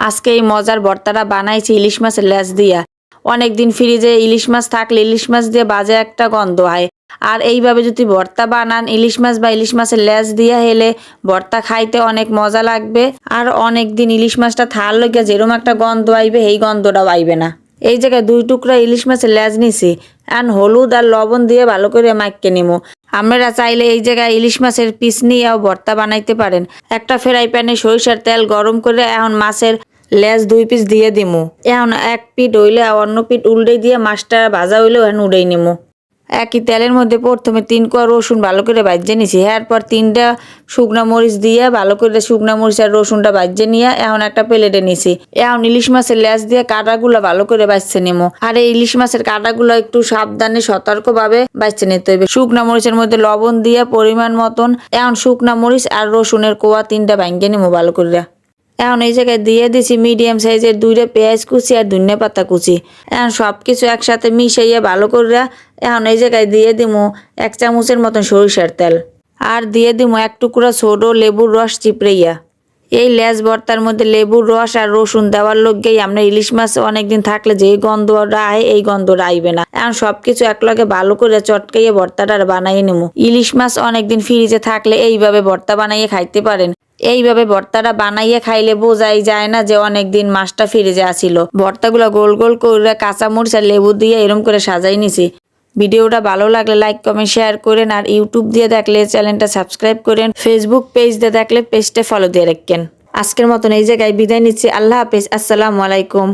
আজকে এই মজার ভর্তাটা বানাইছি ইলিশ মাছের লেজ দিয়া। অনেকদিন ফ্রিজে ইলিশ মাছ থাকলে ইলিশ মাছ দিয়ে বাজে একটা গন্ধ হয়। আর এইভাবে যদি ভর্তা বানান, ইলিশ মাছ বা ইলিশ মাছের লেজ দিয়া হেলে ভর্তা খাইতে অনেক মজা লাগবে। আর অনেক দিন ইলিশ মাছটা থার লইয়া যেরকম একটা গন্ধ আইবে এই গন্ধটাও আইবে না। এই জায়গায় দুই টুকরা ইলিশ মাছের লেজ নিছি আর হলুদ আর লবণ দিয়ে ভালো করে মাইকে নিমু। আপনারা চাইলে এই জায়গায় ইলিশ মাছের পিস নিয়েও ভর্তা বানাইতে পারেন। একটা ফ্রাই প্যানে সরিষার তেল গরম করে এখন মাছের লেজ দুই পিস দিয়ে দিমু। এখন এক পিঠ হইলে অন্য পিঠ উল্টে দিয়ে মাছটা ভাজা হইলেও এখন উড়েই নিমু। একই তেলের মধ্যে প্রথমে তিন কোয়া রসুন ভালো করে ভাজে নিছি। এরপর তিনটা শুকনা মরিচ দিয়ে ভালো করে শুকনা মরিচ আর রসুনটা ভাজে নিয়ে এখন একটা প্লেটে নিছি। এখন ইলিশ মাছের লেজ দিয়ে কাটাগুলো ভালো করে বাছছে নিমো। আর এই ইলিশ মাছের কাটাগুলো একটু সাবধানে, সতর্কভাবে বাছছে নিতে হবে শুকনা মরিচের মধ্যে লবণ দিয়ে পরিমাণ মতন এখন শুকনা মরিচ আর রসুনের কোয়া তিনটা ভাঙ্গে নিমো ভালো করে। এখন এই জায়গায় দিয়ে দিছি মিডিয়াম সাইজের দুইটা পেঁয়াজ কুচি আর ধনিয়া পাতা কুচি। এখন সব কিছু একসাথে মিশাইয়া ভালো করে এখন এই জায়গায় দিয়ে দিমু এক চামচের মতন সরিষার তেল। আর দিয়ে দিমু এক টুকরা ছোট লেবুর রস চিপড়াইয়া। এই লেজ ভর্তার মধ্যে লেবুর রস আর রসুন দেওয়ার লোককেই আমরা ইলিশ মাছ অনেকদিন থাকলে যে গন্ধটা আয় এই গন্ধটা আইবে না। এখন সবকিছু একলগে ভালো করে চটকাইয়ে ভর্তাটা বানাইয়ে নেব ইলিশ মাছ অনেকদিন ফ্রিজে থাকলে এইভাবে ভর্তা বানাইয়ে খাইতে পারেন। এইভাবে ভর্তাটা বানাইয়ে খাইলে বোঝাই যায় না যে অনেকদিন মাছটা ফ্রিজে আসিল। ভর্তাগুলো গোল গোল করে কাঁচা মরিচ আর লেবু দিয়ে এরম করে সাজাই নিছি। ভিডিওটা ভালো লাগলে লাইক, কমেন্ট, শেয়ার করেন আর ইউটিউব দিয়ে দেখলে চ্যানেলটা সাবস্ক্রাইব করেন। ফেসবুক পেজ দিয়ে দেখলে পেজটা ফলো দিয়ে রাখেন। আজকের মতন এই জায়গায় বিদায় নিচ্ছি। আল্লাহ হাফেজ। আসসালামু আলাইকুম।